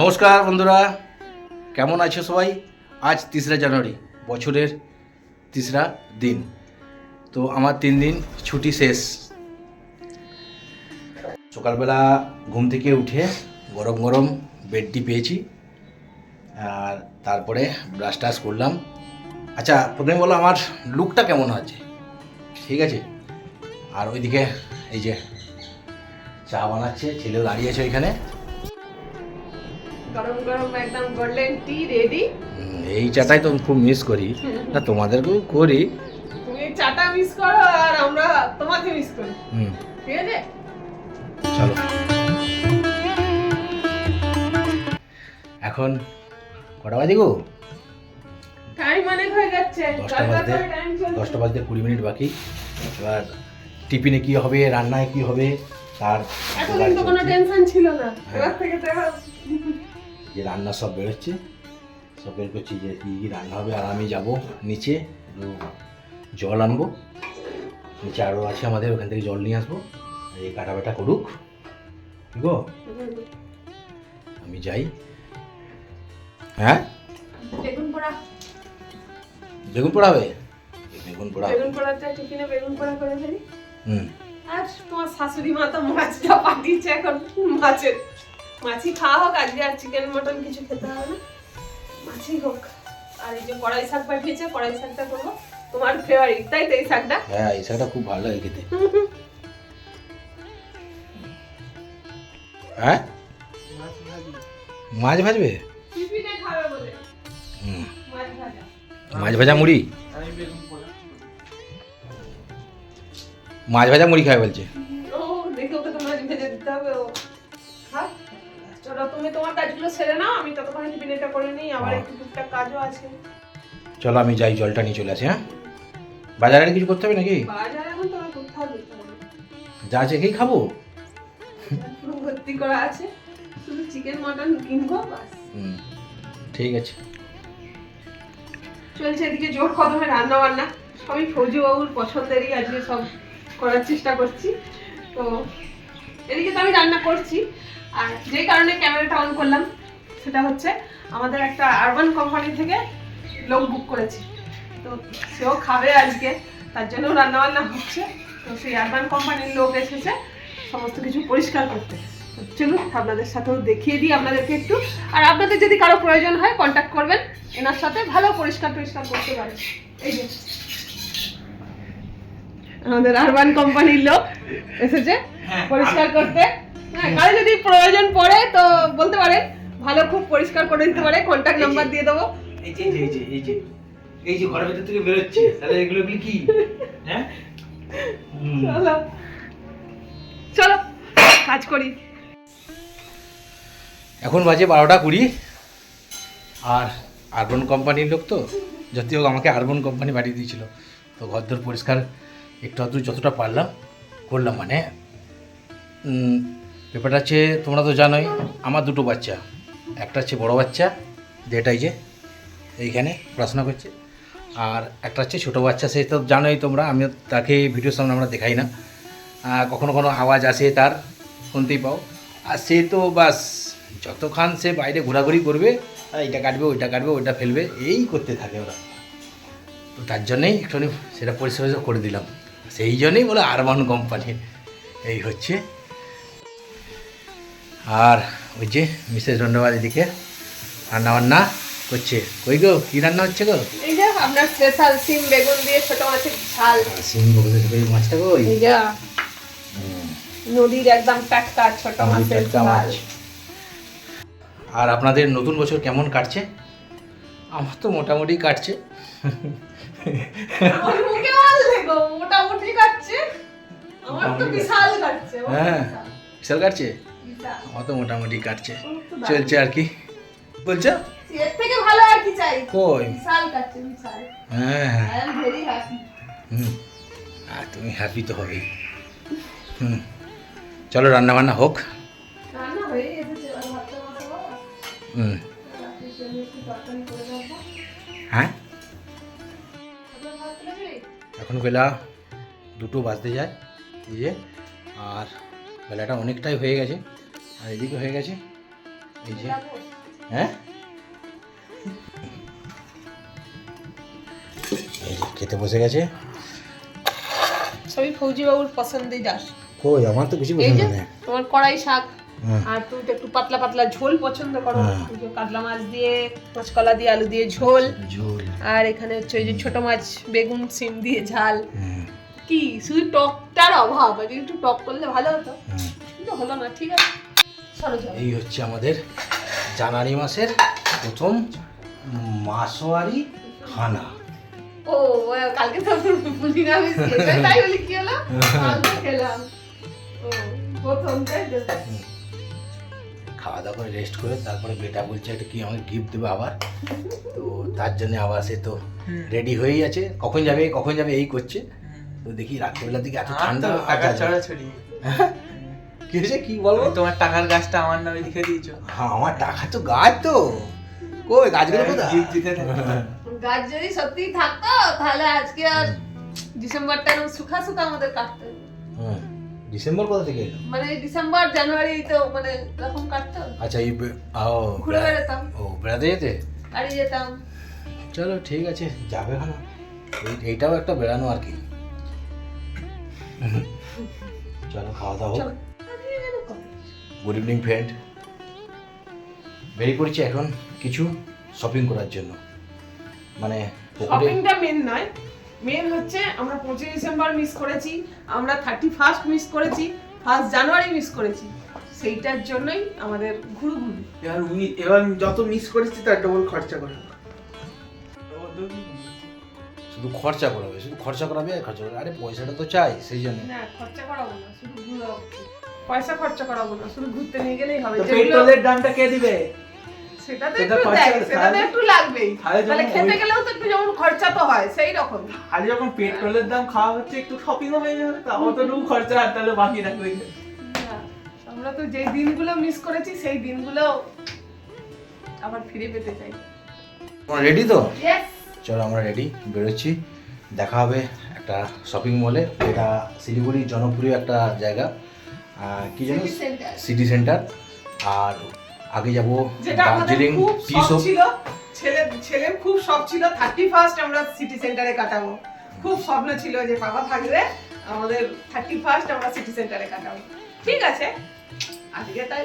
নমস্কার বন্ধুরা, কেমন আছো সবাই? আজ তিসরা জানুয়ারি, বছরের তিসরা দিন। তো আমার তিন দিন ছুটি শেষ। সকালবেলা ঘুম থেকে উঠে গরম গরম বেডটি পেয়েছি, আর তারপরে ব্রাশ টাশ করলাম। আচ্ছা প্রথমে বলো আমার লুকটা কেমন আছে ঠিক আছে? আর ওইদিকে এই যে চা বানাচ্ছে, ছেলেও দাঁড়িয়ে আছে ওইখানে। গরম গরম একদম গোল্ডেন টি রেডি এই চাটাই তো খুব মিস করি। না তোমাদেরকেও করি। তুমি চাটা মিস করো আর আমরা তোমাকে মিস করি। হুম। ঠিক আছে? চলো। এখন কটা বাজে গো? টাইম অনেক হয়ে যাচ্ছে। দশটা বাজতে দশটা বাজতে কুড়ি মিনিট বাকি। এবার টিফিনে কি হবে রান্নায় কি হবে তার এতদিন তো কোনো টেনশন ছিল না। হ্যাঁ। এবার থেকে তো যে রান্না সব বেরোচ্ছে সব বের করছি যে কী কী রান্না হবে আর আমি যাব নিচে জল আনব। নিচে আরও আছে আমাদের ওখান থেকে জল নিয়ে আসব। এই কাটা বাটা করুক। ঠিক গো? আমি যাই। হ্যাঁ? বেগুন পোড়া। বেগুন পোড়াবে বেগুন পোড়া বেগুন পোড়াটা টিফিনে বেগুন পোড়া করে ফেলি। হুম। আর তোমার শাশুড়ি মা তো মাছটা পাঠিয়েছে এখন মাছের মাছই খাওয়া হোক আজকে আর চিকেন মটন কিছু খেতে হবে না। মাছই হোক। আর এই যে কড়াই শাক পাঠিয়েছে কড়াই শাকটা করব। তোমার ফেভারিট তাই তো এই শাকটা? হ্যাঁ এই শাকটা খুব ভালো লাগে খেতে। হ্যাঁ? মাছ ভাজবে? টিফিনে খাবে বলে। হুম। মাছ ভাজা। মাছ ভাজা মুড়ি? মাছ ভাজা মুড়ি খাবে বলছে। তোমার কাজগুলো সেরে নাও আমি ততক্ষণে টিফিনেটা করে নিই আমার হ্যাঁ। একটু টুকটাক কাজও আছে। চলো আমি যাই জলটা নিয়ে চলে আসি হ্যাঁ? বাজারে কিছু করতে হবে নাকি? বাজার এখন তোমার কোথাও যেতে হবে যা আছে খেয়ে খাব? পুরো ভর্তি করা আছে শুধু চিকেন মটন কিনবো বাস। হুম ঠিক আছে। চলছে এদিকে জোর কদমে রান্না বান্না সবই ফৌজি বাবুর পছন্দেরই আজকে সব করার চেষ্টা করছি। তো এদিকে তো আমি রান্না করছি। আর যেই কারণে ক্যামেরাটা অন করলাম সেটা হচ্ছে আমাদের একটা আরবান কোম্পানি থেকে লোক বুক করেছি। তো সেও খাবে আজকে তার জন্য রান্নাবান্না হচ্ছে। তো সেই আরবান কোম্পানির লোক এসেছে সমস্ত কিছু পরিষ্কার করতে। চলুন আপনাদের সাথেও দেখিয়ে দিই আপনাদেরকে একটু। আর আপনাদের যদি কারও প্রয়োজন হয় কন্ট্যাক্ট করবেন। এনার সাথে ভালো পরিষ্কার পরিষ্কার করতে পারেন এই যে। আমাদের আরবান কোম্পানির লোক এসেছে পরিষ্কার করতে। হ্যাঁ কারও যদি প্রয়োজন পড়ে তো বলতে পারেন ভালো খুব পরিষ্কার করে দিতে পারে কন্ট্যাক্ট নাম্বার দিয়ে দেবো। এই যে এই যে এই যে এই যে ঘরের ভিতর থেকে বেরোচ্ছে তাহলে এগুলো এগুলো কি? হ্যাঁ? চলো। চলো কাজ করি। এখন বাজে বারোটা কুড়ি আর আরবন কোম্পানির লোক তো হোক আমাকে আরবন কোম্পানি পাঠিয়ে দিয়েছিল। তো ঘরদোর পরিষ্কার একটু আধটু যতটা পারলাম করলাম মানে উম, ব্যাপারটা হচ্ছে তোমরা তো জানোই আমার দুটো বাচ্চা। একটা হচ্ছে বড় বাচ্চা যেটাই যে এইখানে পড়াশোনা করছে। আর একটা হচ্ছে ছোটো বাচ্চা সে তো জানোই তোমরা আমি তাকে ভিডিওর সামনে আমরা দেখাই না। আহ, কখনো আওয়াজ আসে তার শুনতেই পাও। আর সে তো বাস যতক্ষণ সে বাইরে ঘোরাঘুরি করবে আর এটা কাটবে ওইটা কাটবে ওইটা ফেলবে এই করতে থাকে ওরা। তো তার জন্যেই একটুখানি সেটা পরিষেবা করে দিলাম। সেই জন্যেই বলে আরবান কোম্পানি এই হচ্ছে আর ওই যে মিসেস রন্ডাবাদ এদিকে রান্না বান্না করছে। কই গো কী রান্না হচ্ছে গো? এই যে আপনার স্পেশাল সিম বেগুন দিয়ে ছোট মাছের ঝাল। সিম বলতে ওই মাছটা কই? এই যে নদীর একদম টাটকা ছোট মাছের ঝাল। আর আপনাদের নতুন বছর কেমন কাটছে? আমার তো মোটামুটি কাটছে। গো মোটামুটি কাটছে। আমার তো বিশাল কাটছে হ্যাঁ বিশাল, কাটছে। আমার তো মোটামুটি কাটছে। চলছে আর কি। বলছো? থেকে ভালো আর কি চাই? কই? কাটছে হ্যাঁ হ্যাঁ। হুম। আর তুমি হ্যাপি তো হবেই। হুম। চলো রান্না বান্না হোক হয়ে হুম। হ্যাঁ? এখন বেলা দুটো বাজতে যায় এই যে। আর বেলাটা অনেকটাই হয়ে গেছে। আর এদিকে হয়ে গেছে? এই যে। হ্যাঁ? এই যে খেতে বসে গেছে? সবই ফৌজি বাবুর পছন্দিদার কই আমার তো কিছু পছন্দ নেই। তোমার কড়াই শাক আর তুমি তো একটু পাতলা পাতলা ঝোল পছন্দ করো। হ্যাঁ। কাতলা মাছ দিয়ে মাছকলা দিয়ে আলু দিয়ে ঝোল। আর এখানে হচ্ছে ওই যে ছোট মাছ বেগুন সিম দিয়ে ঝাল। কি শুধু টকটার অভাব একটু টক করলে ভালো হতো। কিন্তু হলো না ঠিক আছে। এই হচ্ছে আমাদের জানুয়ারি মাসের প্রথম মাসোয়ারি খানা। ও ও, কালকে তো বলি না আমি তাই বলি কি হলো? কালকে খেলাম। ও প্রথম খাওয়া দাওয়া করে রেস্ট করে তারপরে বেটা বলছে একটা কি আমাকে গিফট দেবে আবার? তো তার জন্য আবার সে তো রেডি হয়েই আছে। কখন যাবে কখন যাবে এই করছে। তো দেখি রাত্রিবেলার দিকে এত ঠান্ডা আচ্ছা, কি বলব তোমার টাকার গাছটা আমার নামে লিখে দিয়েছ। হ্যাঁ আমার টাকা তো গাছ তো। কই গাছগুলো কোথায়? থাকো। গাছ যদি সত্যি থাকতো তাহলে আজকে আর ডিসেম্বরটা এরকম সুখা সুখা আমাদের কাটতো। হুম, ডিসেম্বর কোথা থেকে এলো? মানে ডিসেম্বর জানুয়ারি তো মানে এরকম কাটতো। আচ্ছা এই ও ঘুরে বেড়াতাম। ও বেড়াতে যেতে? বাড়ি যেতাম। চলো ঠিক আছে যাবে এই- এইটাও একটা বেড়ানো আর কি। চলো খাওয়া দাওয়া হোক। গুড ইভিনিং ফ্রেন্ড বেরিয়ে পড়ছি এখন কিছু শপিং করার জন্য। মানে শপিংটা মেন নয়। মেন হচ্ছে আমরা পঁচিশ ডিসেম্বর মিস করেছি আমরা থার্টি ফার্স্ট মিস করেছি ফার্স্ট জানুয়ারি মিস করেছি। সেইটার জন্যই আমাদের ঘুরু ঘুরু এবার এবার যত মিস করেছি তার ডবল খরচা করে শুধু খরচা করাবে শুধু খরচা করাবে আর খরচা করাবে। আরে পয়সাটা তো চাই সেই জন্য। না খরচা করাবো না শুধু ঘুরাবো পয়সা খরচা করাবো না শুধু ঘুরতে নিয়ে গেলেই হবে। তো পেট্রোলের দামটা কে দিবে? সেটা তো একটু দেয়, সেটা তো একটু লাগবেই। তাহলে খেতে গেলেও তো একটু যেমন খরচা তো হয় সেই রকম। আর যখন পেট্রোলের দাম খাওয়া হচ্ছে একটু শপিংও হয়ে যাবে তা অতটুকু খরচা আর তাহলে বাকি রাখবে না, আমরা তো যে দিনগুলো মিস করেছি সেই দিনগুলো আবার ফিরে পেতে চাই। রেডি তো? ইয়েস চলো আমরা রেডি বেরোচ্ছি। দেখা হবে একটা শপিং মলে এটা শিলিগুড়ির জনপ্রিয় একটা জায়গা। কি জানো সিটি সেন্টার আর আগে যাব দার্জিলিং টি শপ ছিল ছেলে ছেলের খুব শখ ছিল থার্টি ফার্স্ট আমরা সিটি সেন্টারে কাটাবো। খুব স্বপ্ন ছিল যে বাবা থাকলে আমাদের থার্টি ফার্স্ট আমরা সিটি সেন্টারে কাটাবো। ঠিক আছে? আজকে তাই।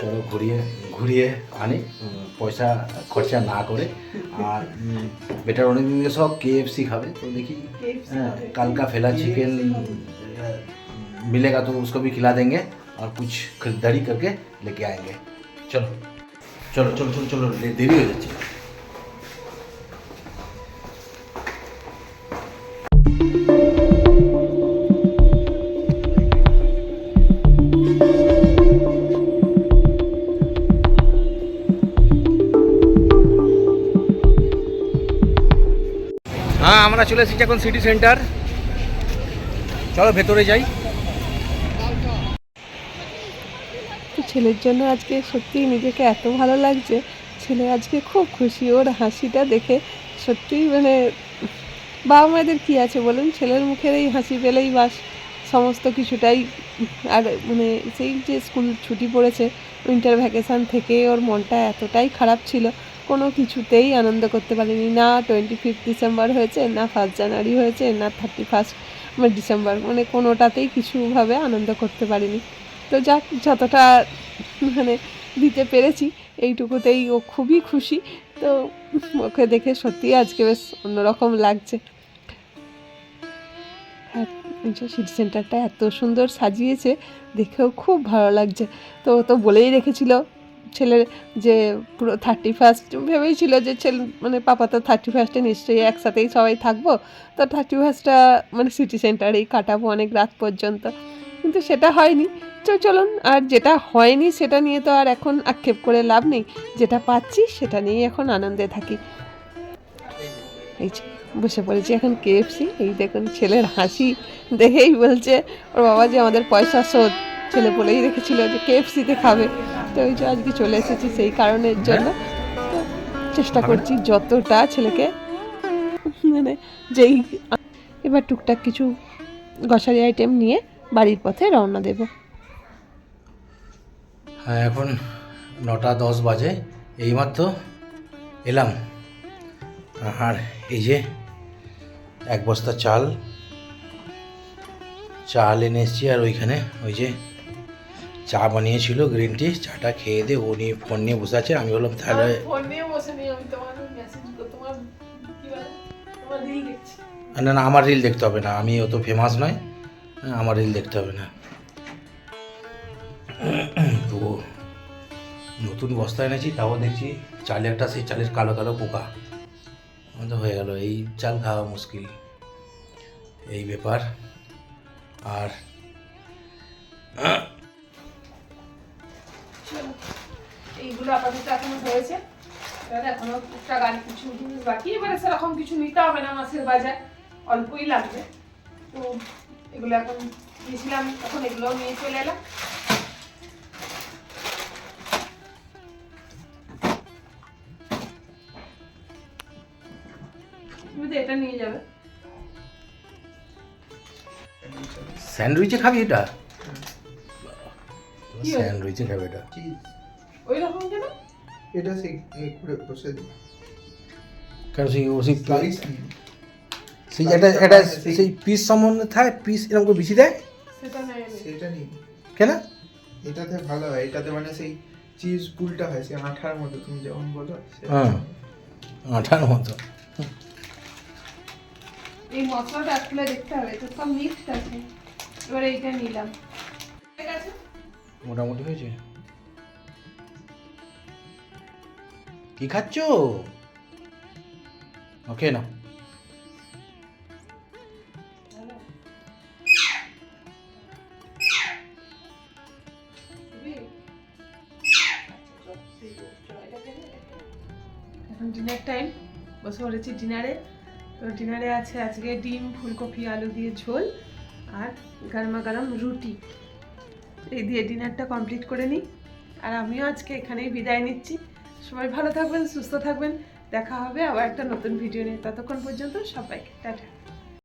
चलो घूरिए घूरिए आनी पैसा खर्चा ना कर बेटा अनेक दिन सब के एफ़ सी खा तो देखी कल का फैला चिकेन मिलेगा तो उसको भी खिला देंगे और कुछ खरीदारी करके लेके आएँगे चलो चलो चलो चलो चलो देरी हो जाती है আমরা চলে এসেছি এখন সিটি সেন্টার চলো ভেতরে যাই। ছেলের জন্য আজকে সত্যি নিজেকে এত ভালো লাগছে, ছেলে আজকে খুব খুশি। ওর হাসিটা দেখে সত্যিই মানে বাবা মায়েদের কী আছে বলুন? ছেলের মুখের এই হাসি পেলেই বাস। সমস্ত কিছুটাই আর মানে সেই যে স্কুল ছুটি পড়েছে উইন্টার ভ্যাকেশান থেকে ওর মনটা এতটাই খারাপ ছিল। কোনো কিছুতেই আনন্দ করতে পারিনি। না টোয়েন্টি ফিফথ ডিসেম্বর হয়েছে, না ফার্স্ট জানুয়ারি হয়েছে, না থার্টি ফার্স্ট ডিসেম্বর মানে কোনোটাতেই কিছুভাবে আনন্দ করতে পারিনি। তো যাক, যতটা মানে দিতে পেরেছি, এইটুকুতেই ও খুবই খুশি। তো ওকে দেখে সত্যিই আজকে বেশ অন্যরকম লাগছে। সিটি সেন্টারটা এত সুন্দর সাজিয়েছে, দেখেও খুব ভালো লাগছে। তো তো বলেই রেখেছিল ছেলের যে পুরো থার্টি ফার্স্ট ভেবেই ছিল যে ছেলে মানে পাপা তো থার্টি ফার্স্টে নিশ্চয়ই একসাথেই সবাই থাকব। তো থার্টি ফার্স্টটা মানে সিটি সেন্টারেই কাটাবো অনেক রাত পর্যন্ত। কিন্তু সেটা হয়নি। তো চলুন, আর যেটা হয়নি সেটা নিয়ে তো আর এখন আক্ষেপ করে লাভ নেই। যেটা পাচ্ছি সেটা নিয়েই এখন আনন্দে থাকি। এই যে, বসে পড়েছি এখন কেএফসি এই দেখুন, ছেলের হাসি দেখেই বলছে, ওর বাবা যে আমাদের পয়সা শোধ ছেলে বলেই রেখেছিল যে কেএফসিতে খাবে। তো ওই যে আজকে চলে এসেছি সেই কারণের জন্য। তো চেষ্টা করছি যতটা ছেলেকে মানে যেই এবার টুকটাক কিছু গ্রসারি আইটেম নিয়ে বাড়ির পথে রওনা দেব। হ্যাঁ এখন নটা দশ বাজে এইমাত্র এলাম। আর এই যে এক বস্তা চাল চাল এনে এসেছি আর ওইখানে ওই যে চা বানিয়েছিল গ্রিন টি চাটা খেয়ে দিয়ে উনি ফোন নিয়ে বসে আছে। আমি বললাম তাহলে ফোন নিয়ে বসে নেই আমি তোমার মেসেজ তোমার কি তোমার রিল দেখছি। না না আমার রিল দেখতে হবে না। আমি অত ফেমাস নয় হ্যাঁ, আমার রিল দেখতে হবে না। তো নতুন বস্তা এনেছি তাও দেখছি চালে একটা সেই চালের কালো কালো পোকা। আমাদের হয়ে গেল এই চাল খাওয়া মুশকিল। এই ব্যাপার। আর এইগুলো আপাতত এখনও হয়েছে। এবার এখনও টুকটাক আর কিছু জিনিস বাকি। এবারে সেরকম কিছু নিতে হবে না মাছের বাজার। অল্পই লাগবে। তো এগুলো এখন দিয়েছিলাম তখন এগুলোও নিয়ে চলে এলাম। তুমি তো এটা নিয়ে যাবে। স্যান্ডউইচে খাবি এটা? কি স্যান্ডউইচে খাবে এটা। এটা সেই এই করে বসে দিই কারণ সেই সেই সেই একটা একটা সেই পিস সম্বন্ধে থাকে পিস এরকম করে বেশি দেয়? সেটা নেই। সেটা নিই। কেন? এটাতে ভালো হয় এটাতে মানে সেই চিজ পুলটা হয় সেই আঠার মতো তুমি যেমন বলো হ্যাঁ। আঠার মতো। এই মশলাটা আসলে দেখতে হবে তো সব মিক্সড আছে। এবার এইটা নিলাম। মোটামুটি হয়েছে? কি খাচ্ছ ওকে না এখন ডিনার টাইম বসে পড়েছি ডিনারে তো ডিনারে আছে আজকে ডিম, ফুলকপি, আলু দিয়ে ঝোল আর গরমা গরম রুটি। এই দিয়ে ডিনারটা কমপ্লিট করে নিই। আর আমিও আজকে এখানেই বিদায় নিচ্ছি। সবাই ভালো থাকবেন, সুস্থ থাকবেন। দেখা হবে আবার একটা নতুন ভিডিও নিয়ে। ততক্ষণ পর্যন্ত সবাইকে, টাটা।